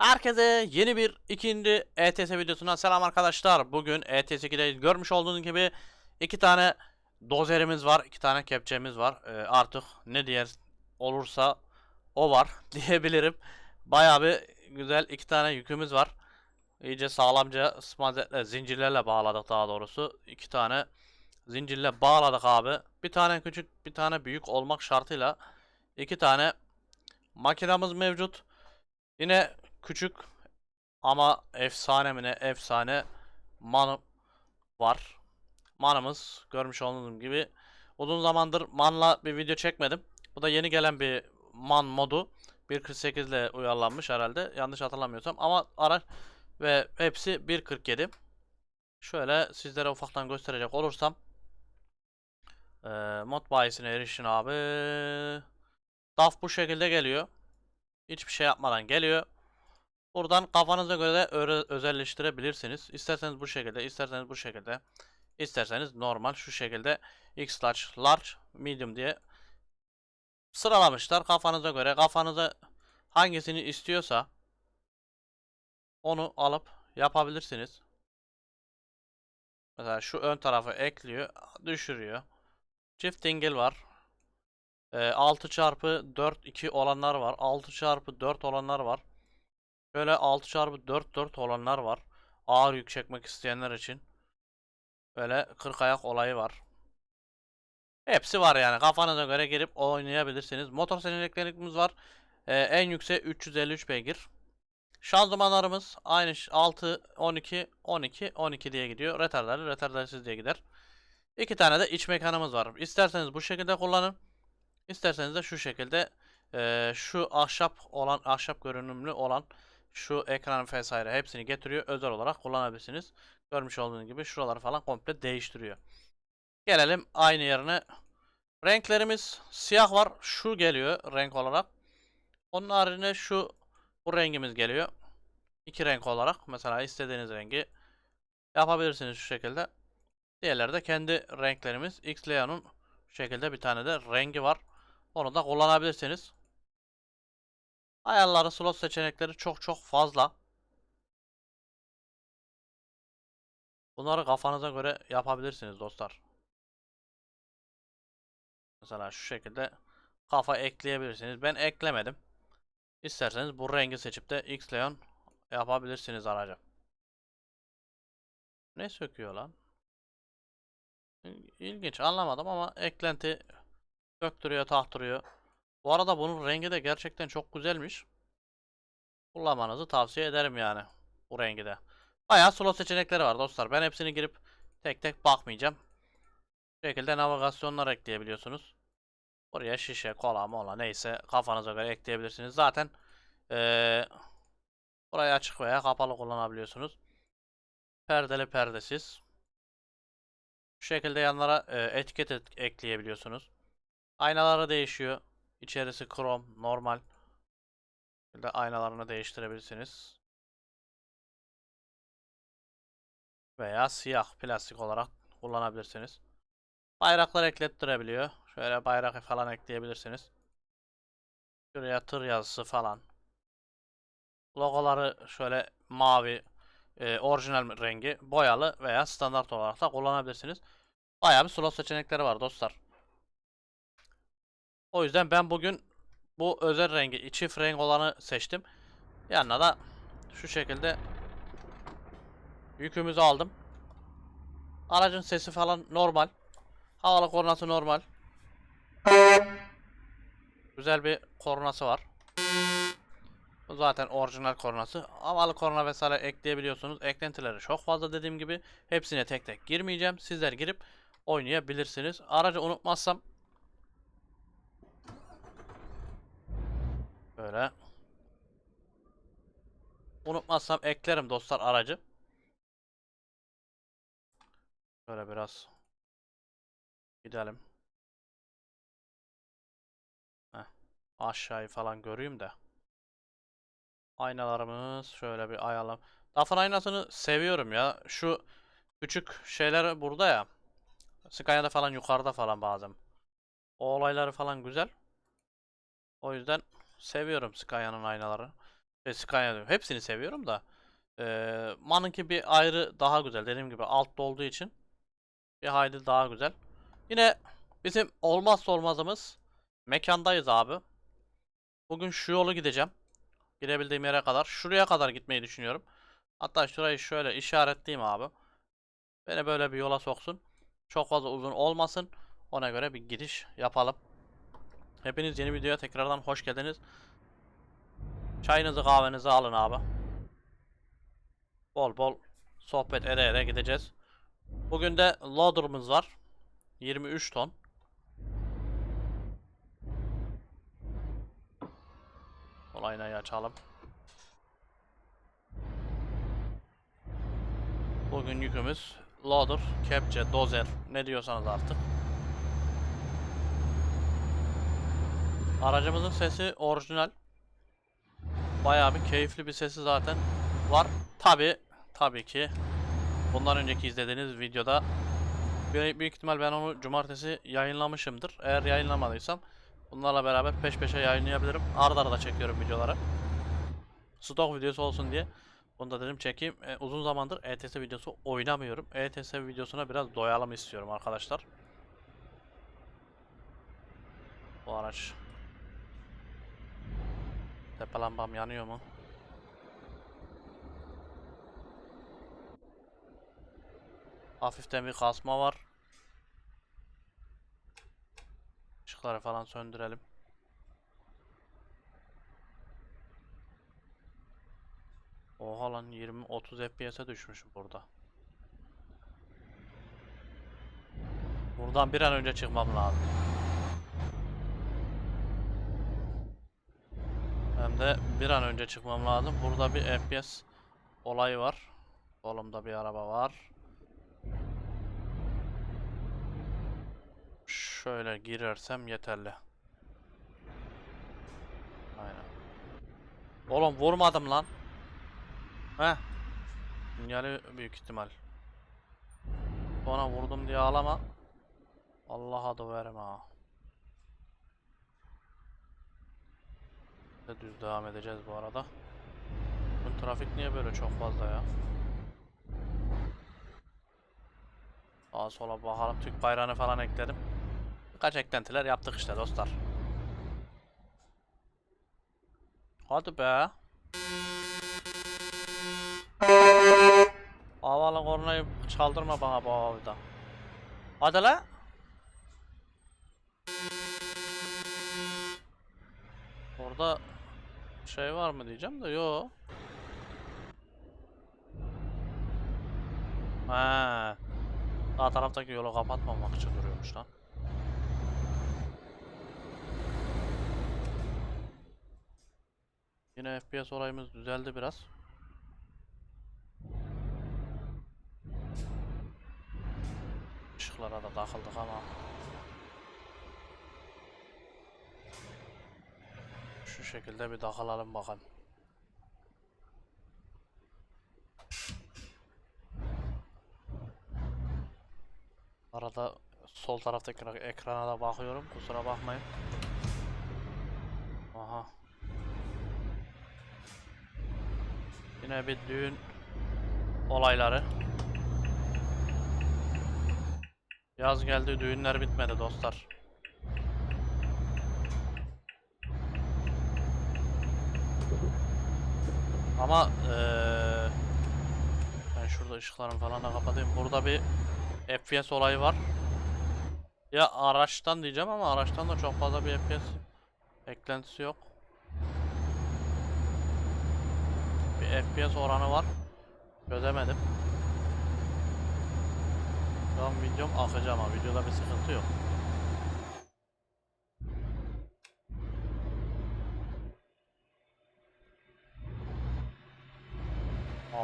Herkese yeni bir ikinci ETS videosundan selam arkadaşlar. Bugün E ETS 2'deyiz. Görmüş olduğunuz gibi iki tane dozerimiz var, iki tane kepçemiz var. Ee, artık ne diğer olursa o var diyebilirim. Bayağı bir güzel iki tane yükümüz var. İyice sağlamca smazetle, zincirlerle bağladık daha doğrusu. İki tane zincirle bağladık abi. Bir tane küçük, bir tane büyük olmak şartıyla iki tane makinamız mevcut. Yine küçük ama efsane mi ne efsane manı var. Manımız görmüş olduğunuz gibi uzun zamandır manla bir video çekmedim. Bu da yeni gelen bir man modu. 1.48 ile uyarlanmış herhalde yanlış hatırlamıyorsam ama araç ve hepsi 1.47. Şöyle sizlere ufaktan gösterecek olursam eee mod bayisine erişin abi. DAF bu şekilde geliyor. Hiçbir şey yapmadan geliyor. Buradan kafanıza göre de özelleştirebilirsiniz. İsterseniz bu şekilde, isterseniz bu şekilde, isterseniz normal şu şekilde X large, large, medium diye sıralamışlar. Kafanıza göre, kafanıza hangisini istiyorsa onu alıp yapabilirsiniz. Mesela şu ön tarafı ekliyor, düşürüyor. Çift dingil var. Ee, 6 çarpı 4 2 olanlar var. 6 çarpı 4 olanlar var. Şöyle 6 çarpı 4 4 olanlar var. Ağır yük çekmek isteyenler için. Böyle 40 ayak olayı var. Hepsi var yani. Kafanıza göre girip oynayabilirsiniz. Motor seçeneklerimiz var. Ee, en yüksek 353 beygir. Şanzımanlarımız aynı ş- 6 12 12 12 diye gidiyor. Retardarlı retardarsız diye gider. İki tane de iç mekanımız var. İsterseniz bu şekilde kullanın. İsterseniz de şu şekilde eee, şu ahşap olan ahşap görünümlü olan şu ekran vesaire hepsini getiriyor. Özel olarak kullanabilirsiniz. Görmüş olduğunuz gibi şuraları falan komple değiştiriyor. Gelelim aynı yerine. Renklerimiz siyah var. Şu geliyor renk olarak. Onun haricinde şu bu rengimiz geliyor. İki renk olarak. Mesela istediğiniz rengi yapabilirsiniz şu şekilde. Diğerleri de kendi renklerimiz. X Leon'un şu şekilde bir tane de rengi var. Onu da kullanabilirsiniz. Ayarları, slot seçenekleri çok çok fazla. Bunları kafanıza göre yapabilirsiniz dostlar. Mesela şu şekilde kafa ekleyebilirsiniz. Ben eklemedim. İsterseniz bu rengi seçip de X Leon yapabilirsiniz araca. Ne söküyor lan? İl- İlginç anlamadım ama eklenti söktürüyor taktırıyor. Bu arada bunun rengi de gerçekten çok güzelmiş. Kullanmanızı tavsiye ederim yani. Bu rengi de. Bayağı slot seçenekleri var dostlar. Ben hepsini girip tek tek bakmayacağım. Bu şekilde navigasyonlar ekleyebiliyorsunuz. Buraya şişe, kola, mola neyse kafanıza göre ekleyebilirsiniz. Zaten eee burayı açık veya kapalı kullanabiliyorsunuz. Perdeli perdesiz. Bu şekilde yanlara e, etiket et- ekleyebiliyorsunuz. Aynaları değişiyor. İçerisi krom, normal. Bir de aynalarını değiştirebilirsiniz. Veya siyah plastik olarak kullanabilirsiniz. Bayraklar eklettirebiliyor. Şöyle bayrak falan ekleyebilirsiniz. Şuraya tır yazısı falan. Logoları şöyle mavi, e, orijinal rengi, boyalı veya standart olarak da kullanabilirsiniz. Bayağı bir slot seçenekleri var dostlar. O yüzden ben bugün bu özel rengi, çift renk olanı seçtim. Yanına da şu şekilde yükümüzü aldım. Aracın sesi falan normal. Havalı kornası normal. Güzel bir kornası var. Bu zaten orijinal kornası. Havalı korna vesaire ekleyebiliyorsunuz. Eklentileri çok fazla dediğim gibi. Hepsine tek tek girmeyeceğim. Sizler girip oynayabilirsiniz. Aracı unutmazsam Böyle. Unutmazsam eklerim dostlar aracı. Böyle biraz gidelim. Heh. Aşağıyı falan göreyim de. Aynalarımız şöyle bir ayarlam. Dafın aynasını seviyorum ya. Şu küçük şeyler burada ya. Scania'da falan yukarıda falan bazen. O olayları falan güzel. O yüzden seviyorum Scania'nın aynaları. Şey, Scania diyorum. Hepsini seviyorum da. Eee Man'ınki bir ayrı daha güzel. Dediğim gibi altta olduğu için bir hayli daha güzel. Yine bizim olmazsa olmazımız mekandayız abi. Bugün şu yolu gideceğim. Gidebildiğim yere kadar. Şuraya kadar gitmeyi düşünüyorum. Hatta şurayı şöyle işaretleyeyim abi. Beni böyle bir yola soksun. Çok fazla uzun olmasın. Ona göre bir gidiş yapalım. Hepiniz yeni videoya tekrardan hoş geldiniz. Çayınızı kahvenizi alın abi. Bol bol sohbet ede ede gideceğiz. Bugün de loader'ımız var. 23 ton. Sol aynayı açalım. Bugün yükümüz loader, kepçe, dozer ne diyorsanız artık. Aracımızın sesi orijinal. Bayağı bir keyifli bir sesi zaten var. Tabi tabii ki bundan önceki izlediğiniz videoda büyük, ihtimal ben onu cumartesi yayınlamışımdır. Eğer yayınlamadıysam bunlarla beraber peş peşe yayınlayabilirim. Arda arada çekiyorum videoları. Stok videosu olsun diye. Bunu da dedim çekeyim. E, uzun zamandır ETS videosu oynamıyorum. ETS videosuna biraz doyalım istiyorum arkadaşlar. Bu araç. Tepe lambam yanıyor mu? Hafiften bir kasma var. Işıkları falan söndürelim. Oha lan 20-30 FPS'e düşmüş burada. Buradan bir an önce çıkmam lazım. De bir an önce çıkmam lazım. Burada bir FPS olayı var. Solumda bir araba var. Şöyle girersem yeterli. Aynen. Oğlum vurmadım lan. Heh. Yani büyük ihtimal. Sonra vurdum diye ağlama. Allah'a döverim ha. De düz devam edeceğiz bu arada. Bu trafik niye böyle çok fazla ya? Sağa sola bakalım. Türk bayrağını falan ekledim. Birkaç eklentiler yaptık işte dostlar. Hadi be. Havalı kornayı çaldırma bana bu havada. Hadi la. Orada şey var mı diyeceğim de yo. He. Sağ taraftaki yolu kapatmamak için duruyormuş lan. Yine FPS olayımız düzeldi biraz. Işıklara da takıldık ama. Şekilde bir takılalım bakalım. Arada sol taraftaki ekra- ekrana da bakıyorum. Kusura bakmayın. Aha. Yine bir düğün olayları. Yaz geldi, düğünler bitmedi dostlar. Ama eee ben şurada ışıklarımı falan da kapatayım. Burada bir FPS olayı var. Ya araçtan diyeceğim ama araçtan da çok fazla bir FPS eklentisi yok. Bir FPS oranı var. Çözemedim. Şu an videom akıcı ama videoda bir sıkıntı yok.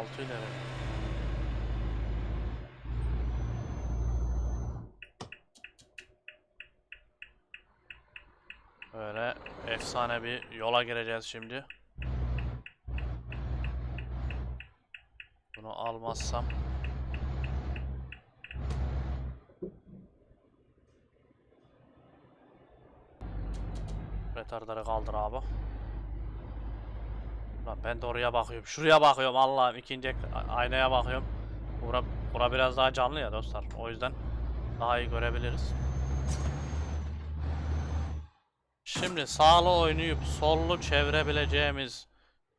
Altı ileri. Böyle efsane bir yola gireceğiz şimdi. Bunu almazsam Retardarı kaldır abi. Lan ben de oraya bakıyorum. Şuraya bakıyorum Allah'ım. ikinci aynaya bakıyorum. Bura, bura biraz daha canlı ya dostlar. O yüzden daha iyi görebiliriz. Şimdi sağlı oynayıp sollu çevirebileceğimiz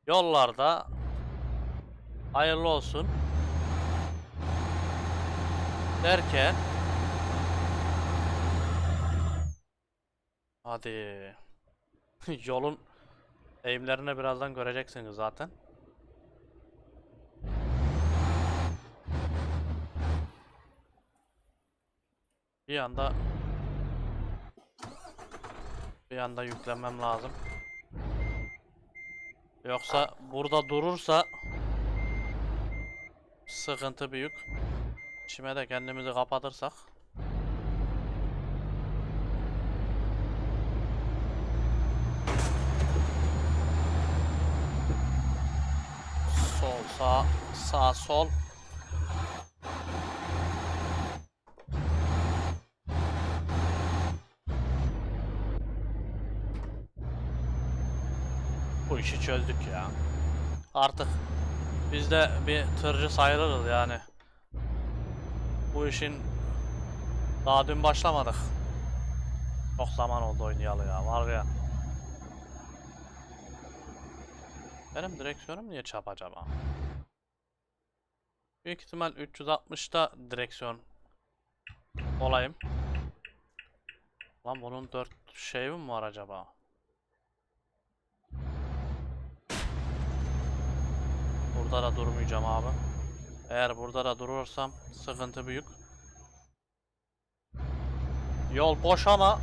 yollarda hayırlı olsun derken hadi yolun eğimlerini birazdan göreceksiniz zaten. Bir anda bir anda yüklemem lazım. Yoksa burada durursa sıkıntı büyük. İçime de kendimizi kapatırsak. Sol sağ sağ sol. Bu işi çözdük ya. Artık biz de bir tırcı sayılırız yani. Bu işin daha dün başlamadık. Çok zaman oldu oynayalı ya var ya. Benim direksiyonum niye çap acaba? Büyük ihtimal 360'ta direksiyon olayım. Lan bunun 4 şey mi var acaba? Burada da durmayacağım abi. Eğer burada da durursam sıkıntı büyük. Yol boş ama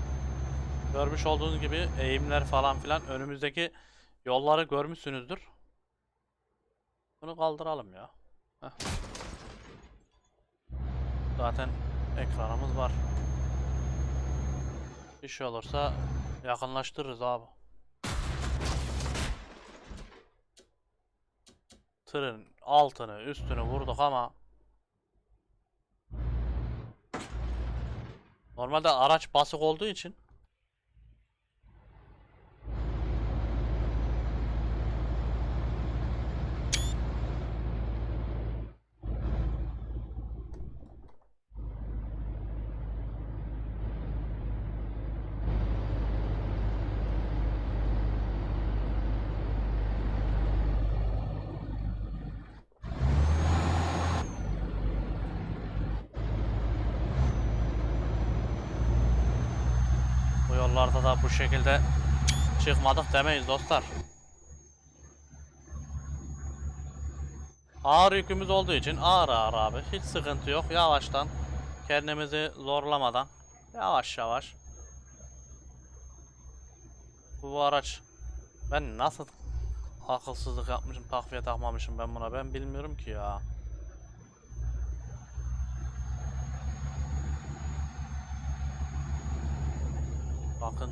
görmüş olduğunuz gibi eğimler falan filan önümüzdeki yolları görmüşsünüzdür. Bunu kaldıralım ya. Heh. Zaten ekranımız var. Bir şey olursa yakınlaştırırız abi. Tırın altını üstünü vurduk ama Normalde araç basık olduğu için bu yollarda da bu şekilde çıkmadık demeyiz dostlar. Ağır yükümüz olduğu için ağır ağır abi. Hiç sıkıntı yok. Yavaştan kendimizi zorlamadan yavaş yavaş. Bu araç ben nasıl akılsızlık yapmışım, takviye takmamışım ben buna. Ben bilmiyorum ki ya. Bakın.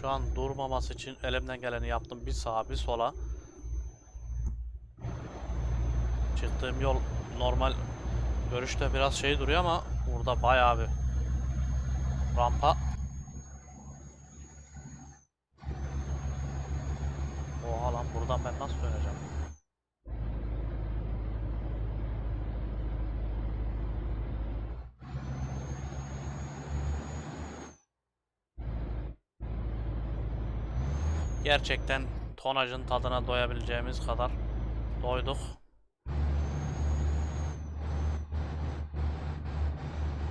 Şu an durmaması için elimden geleni yaptım. Bir sağa bir sola. Çıktığım yol normal görüşte biraz şey duruyor ama burada bayağı bir rampa. Oha lan buradan ben nasıl döneceğim? Gerçekten tonajın tadına doyabileceğimiz kadar doyduk.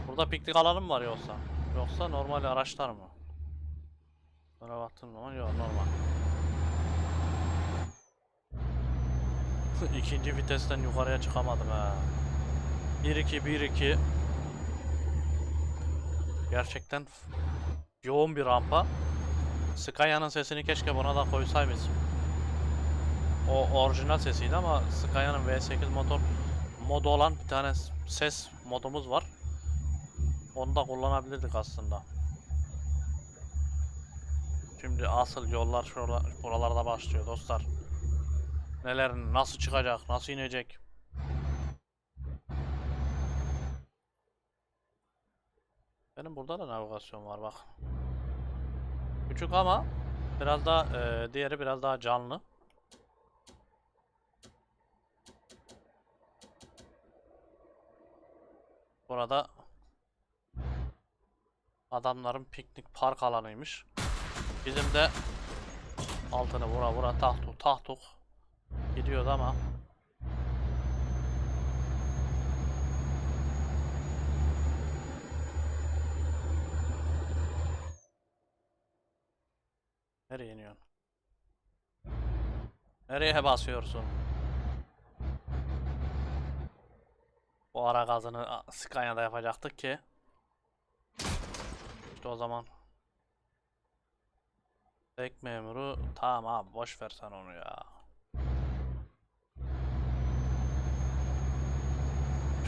Burada piknik alanı mı var yoksa? Yoksa normal araçlar mı? Buna baktığım zaman yok normal. İkinci vitesten yukarıya çıkamadım ha. 1-2 1-2 Gerçekten yoğun bir rampa. Scania'nın sesini keşke buna da koysaymış. O orijinal sesiydi ama Scania'nın V8 motor modu olan bir tane ses modumuz var. Onu da kullanabilirdik aslında. Şimdi asıl yollar şurada, buralarda başlıyor dostlar. Neler nasıl çıkacak, nasıl inecek? Benim burada da navigasyon var bak. Küçük ama biraz daha eee, diğeri biraz daha canlı. Burada adamların piknik park alanıymış. Bizim de altını vura vura tahtuk tahtuk gidiyordu ama Nereye iniyorsun? Nereye basıyorsun? Bu ara gazını Scania'da yapacaktık ki. İşte o zaman. Tek memuru tamam abi boş ver sen onu ya.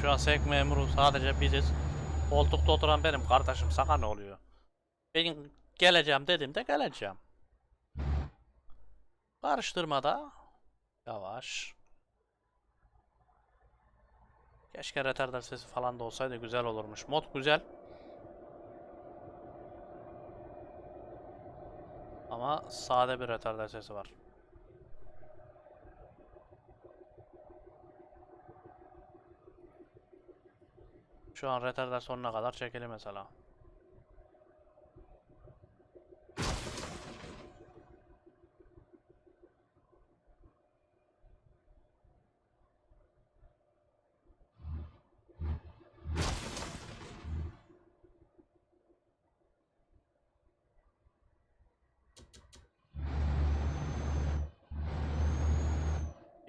Şu an sek memuru sadece biziz. Koltukta oturan benim kardeşim sana ne oluyor? Benim geleceğim dediğimde geleceğim. Karıştırmada. Yavaş. Keşke retarder sesi falan da olsaydı güzel olurmuş. Mod güzel. Ama sade bir retarder sesi var. Şu an retarder sonuna kadar çekili mesela.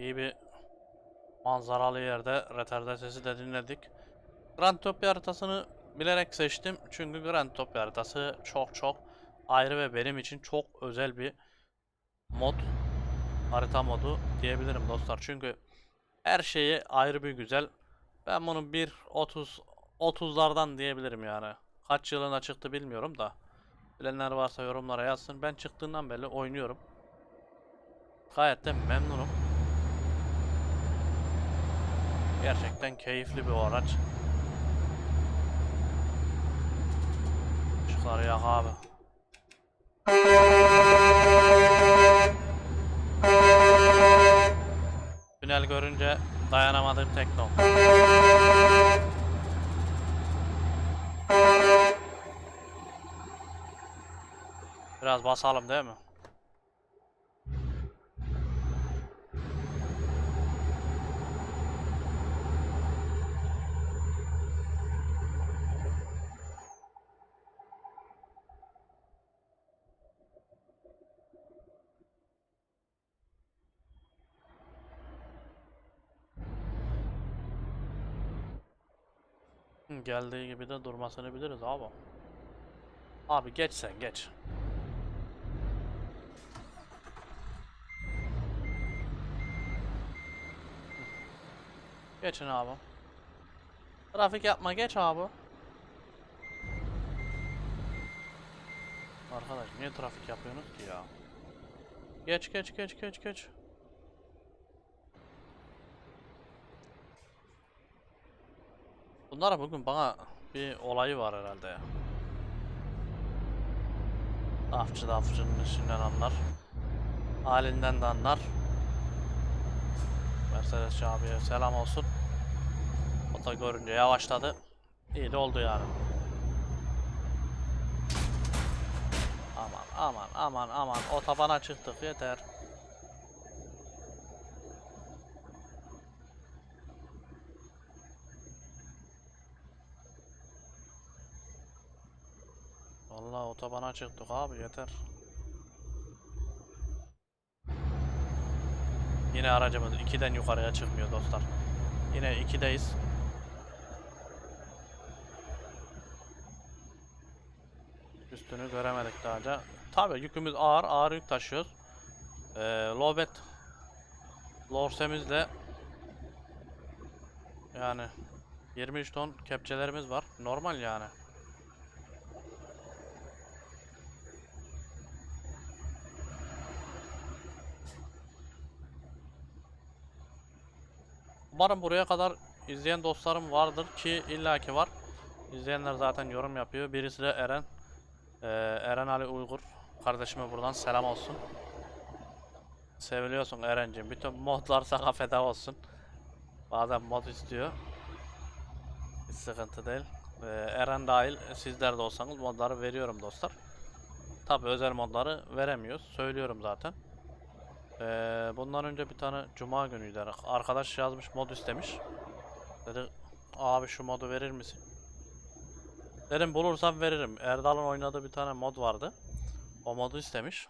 İyi bir manzaralı yerde retarder sesi de dinledik. Grand Topya haritasını bilerek seçtim. Çünkü Grand Topya haritası çok çok ayrı ve benim için çok özel bir mod. Harita modu diyebilirim dostlar. Çünkü her şeyi ayrı bir güzel. Ben bunu 1 30 30'lardan diyebilirim yani. Kaç yılına çıktı bilmiyorum da. Bilenler varsa yorumlara yazsın. Ben çıktığından beri oynuyorum. Gayet de memnunum. Gerçekten keyifli bir araç. Işıkları yak abi. Tünel görünce dayanamadığım tek nokta. Biraz basalım değil mi? Geldiği gibi de durmasını biliriz abi. Abi geç sen geç. Geçin abi. Trafik yapma geç abi. Arkadaş niye trafik yapıyorsunuz ki ya? Geç geç geç geç geç. Bunlara bugün bana bir olayı var herhalde ya. Afçı da afçının işinden anlar. Halinden de anlar. Mercedes abiye selam olsun. O da görünce yavaşladı. İyi de oldu yani. Aman aman aman aman otobana çıktık yeter. Otobana çıktık abi yeter. Yine aracımız 2'den yukarıya çıkmıyor dostlar. Yine 2'deyiz. Üstünü göremedik daha önce. Tabii yükümüz ağır, ağır yük taşıyoruz. Ee, lobet lorsemizle yani 23 ton kepçelerimiz var. Normal yani. Umarım buraya kadar izleyen dostlarım vardır ki illaki var. İzleyenler zaten yorum yapıyor. Birisi de Eren. Ee, Eren Ali Uygur. Kardeşime buradan selam olsun. Seviliyorsun Eren'cim. Bütün modlar sana feda olsun. Bazen mod istiyor. Hiç sıkıntı değil. Ee, Eren dahil sizler de olsanız modları veriyorum dostlar. Tabi özel modları veremiyoruz. Söylüyorum zaten. Ee, bundan önce bir tane cuma günüydü. Arkadaş yazmış mod istemiş. Dedi abi şu modu verir misin? Dedim bulursam veririm. Erdal'ın oynadığı bir tane mod vardı. O modu istemiş.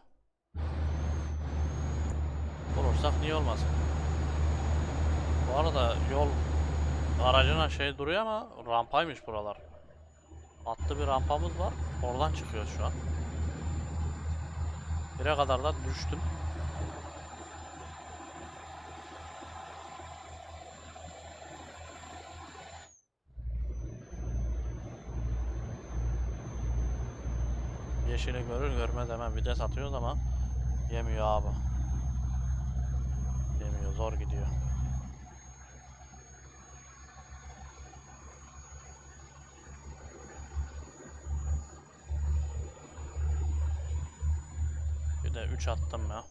Bulursak niye olmasın? Bu arada yol aracına şey duruyor ama rampaymış buralar. Atlı bir rampamız var. Oradan çıkıyoruz şu an. Bire kadar da düştüm. Yeşili görür görmez hemen vites atıyoruz ama yemiyor abi. Yemiyor zor gidiyor. Bir de 3 attım ya.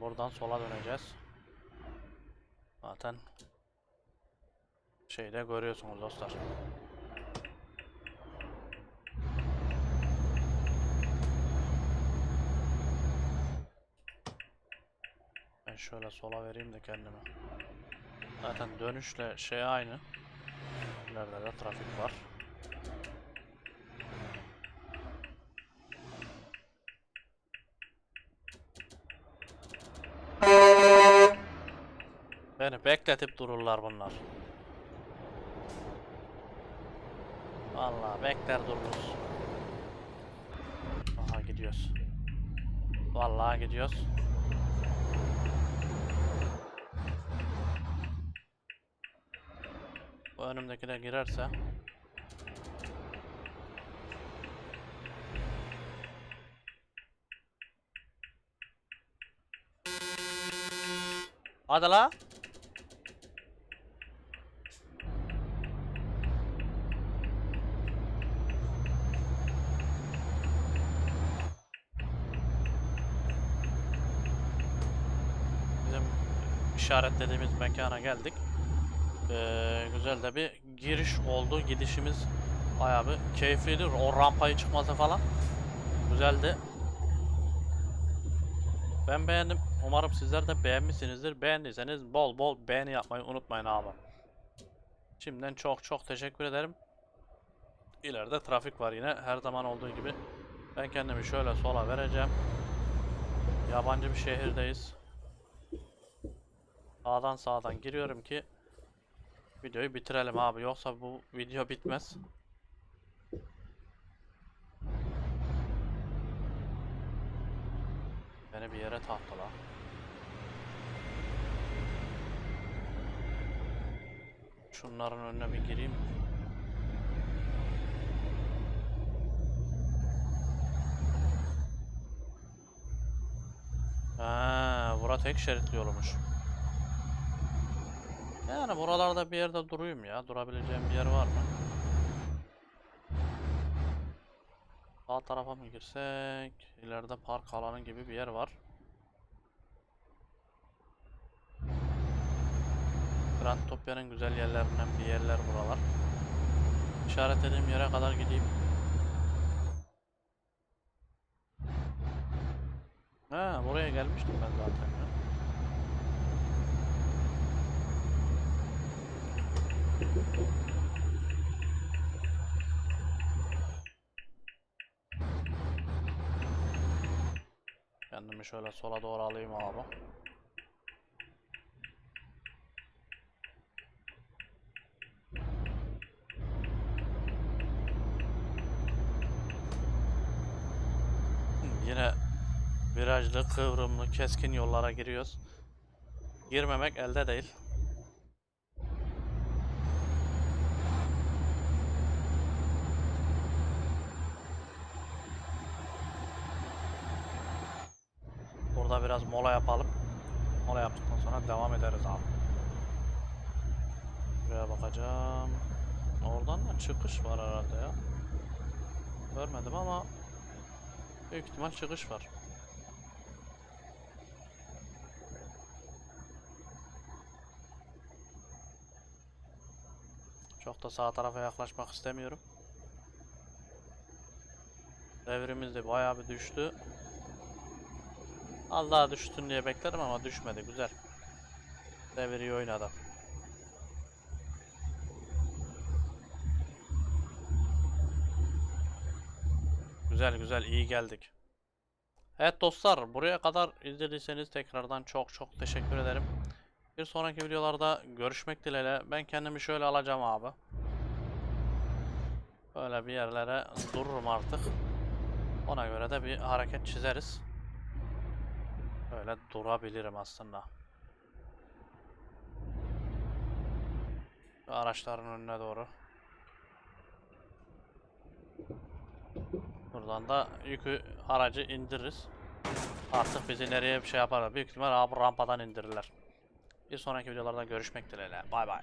Buradan sola döneceğiz. Zaten şeyde görüyorsunuz dostlar. Ben şöyle sola vereyim de kendime. Zaten dönüşle şey aynı. İleride de trafik var. Beni bekletip dururlar bunlar. Vallahi bekler dururuz. Aha gidiyoruz. Vallahi gidiyoruz. Bu önümdekine girerse Hadi la. Bizim işaretlediğimiz mekana geldik. Ee, güzel de bir giriş oldu. Gidişimiz bayağı bir keyifliydi. O rampayı çıkması falan güzeldi. Ben beğendim. Umarım sizler de beğenmişsinizdir. Beğendiyseniz bol bol beğeni yapmayı unutmayın abi. Şimdiden çok çok teşekkür ederim. İleride trafik var yine her zaman olduğu gibi. Ben kendimi şöyle sola vereceğim. Yabancı bir şehirdeyiz. Sağdan sağdan giriyorum ki videoyu bitirelim abi. Yoksa bu video bitmez. Beni bir yere taktı la. Şunların önüne bir gireyim. Ha, bura tek şeritli yolmuş. Yani buralarda bir yerde duruyum ya. Durabileceğim bir yer var mı? Sağ tarafa mı girsek? İleride park alanı gibi bir yer var. Grand Topya'nın güzel yerlerinden bir yerler buralar. İşaretlediğim yere kadar gideyim. Ha, buraya gelmiştim ben zaten ya. Kendimi şöyle sola doğru alayım abi. Yine virajlı, kıvrımlı, keskin yollara giriyoruz. Girmemek elde değil. Burada biraz mola yapalım. Mola yaptıktan sonra devam ederiz abi. Buraya bakacağım. Oradan da çıkış var herhalde ya. Görmedim ama büyük ihtimal çıkış var. Çok da sağ tarafa yaklaşmak istemiyorum. Devrimiz de bayağı bir düştü. Az daha düşsün diye beklerim ama düşmedi. Güzel. Devir iyi oynadı. Güzel güzel iyi geldik. Evet dostlar buraya kadar izlediyseniz tekrardan çok çok teşekkür ederim. Bir sonraki videolarda görüşmek dileğiyle. Ben kendimi şöyle alacağım abi. Böyle bir yerlere dururum artık. Ona göre de bir hareket çizeriz. Böyle durabilirim aslında. Araçların önüne doğru. Buradan da yükü aracı indiririz. Artık bizi nereye bir şey yapar. Büyük ihtimal abi rampadan indirirler. Bir sonraki videolarda görüşmek dileğiyle. Bay bay.